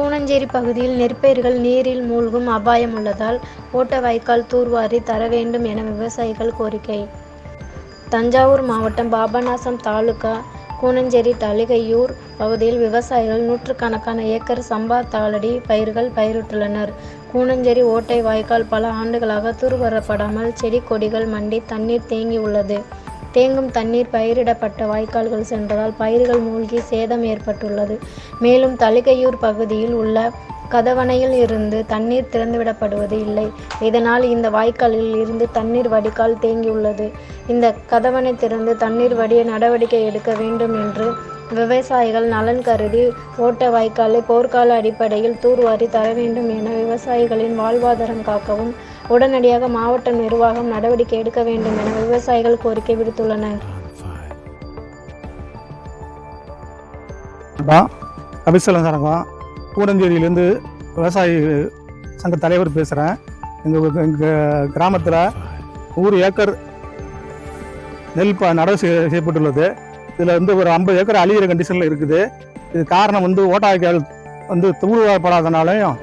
கூனஞ்சேரி பகுதியில் நெற்பயிர்கள் நீரில் மூழ்கும் அபாயம் உள்ளதால் ஓட்ட வாய்க்கால் தூர்வாரி தர வேண்டும் என விவசாயிகள் கோரிக்கை. தஞ்சாவூர் மாவட்டம் பாபநாசம் தாலுகா கூனஞ்சேரி தளிகையூர் பகுதியில் விவசாயிகள் நூற்றுக்கணக்கான ஏக்கர் சம்பா தாளடி பயிர்கள் பயிரிட்டுள்ளனர். கூனஞ்சேரி ஓட்டை வாய்க்கால் பல ஆண்டுகளாக தூர்வரப்படாமல் செடி கொடிகள் மண்டி தண்ணீர் தேங்கி உள்ளது. தேங்கும் தண்ணீர் பயிரிடப்பட்ட வாய்க்கால்கள் சென்றதால் பயிர்கள் மூழ்கி சேதம் ஏற்பட்டுள்ளது. மேலும் தளிகையூர் பகுதியில் உள்ள கதவணையில் இருந்து தண்ணீர் திறந்துவிடப்படுவது இல்லை. இதனால் இந்த வாய்க்காலில் இருந்து தண்ணீர் வடிகால் தேங்கியுள்ளது. இந்த கதவணை திறந்து தண்ணீர் வடிய நடவடிக்கை எடுக்க வேண்டும் என்று விவசாயிகள் நலன் கருதி ஓட்ட வாய்க்காலை போர்க்கால அடிப்படையில் தூர்வாரி தர வேண்டும் என விவசாயிகளின் வாழ்வாதாரம் காக்கவும் உடனடியாக மாவட்ட நிர்வாகம் நடவடிக்கை எடுக்க வேண்டும் என விவசாயிகள் கோரிக்கை விடுத்துள்ளனர். அபிசலம் சரகம் கூடஞ்சேரியிலேருந்து விவசாயி சங்க தலைவர் பேசுகிறேன் எங்கள் எங்கள் கிராமத்தில் நூறு ஏக்கர் நெல் ப நடவு செய்ய- செய்யப்பட்டுள்ளது. இதில் வந்து ஒரு ஐம்பது ஏக்கர் அழியிற கண்டிஷனில் இருக்குது. இது காரணம் வந்து ஓட்டாய்க்கால் வந்து தூர்வாரப்படாதனாலையும்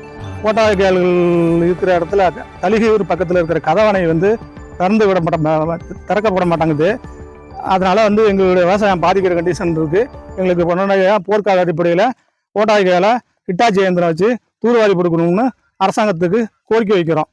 ஓட்டாய்க்கால்கள் இருக்கிற இடத்துல தலிகையூர் பக்கத்தில் இருக்கிற கதவணை வந்து திறந்து விட மாட்ட திறக்கப்பட மாட்டாங்குது. அதனால் வந்து எங்களுடைய விவசாயம் பாதிக்கிற கண்டிஷன் இருக்குது எங்களுக்கு உடனடியாக போர்க்கால அடிப்படையில் ஓட்டாய்க்கால ஹிட்டாச்சி இயந்திரம் வச்சு தூர்வாரி கொடுக்கணும்னு அரசாங்கத்துக்கு கோரிக்கை வைக்கிறோம்.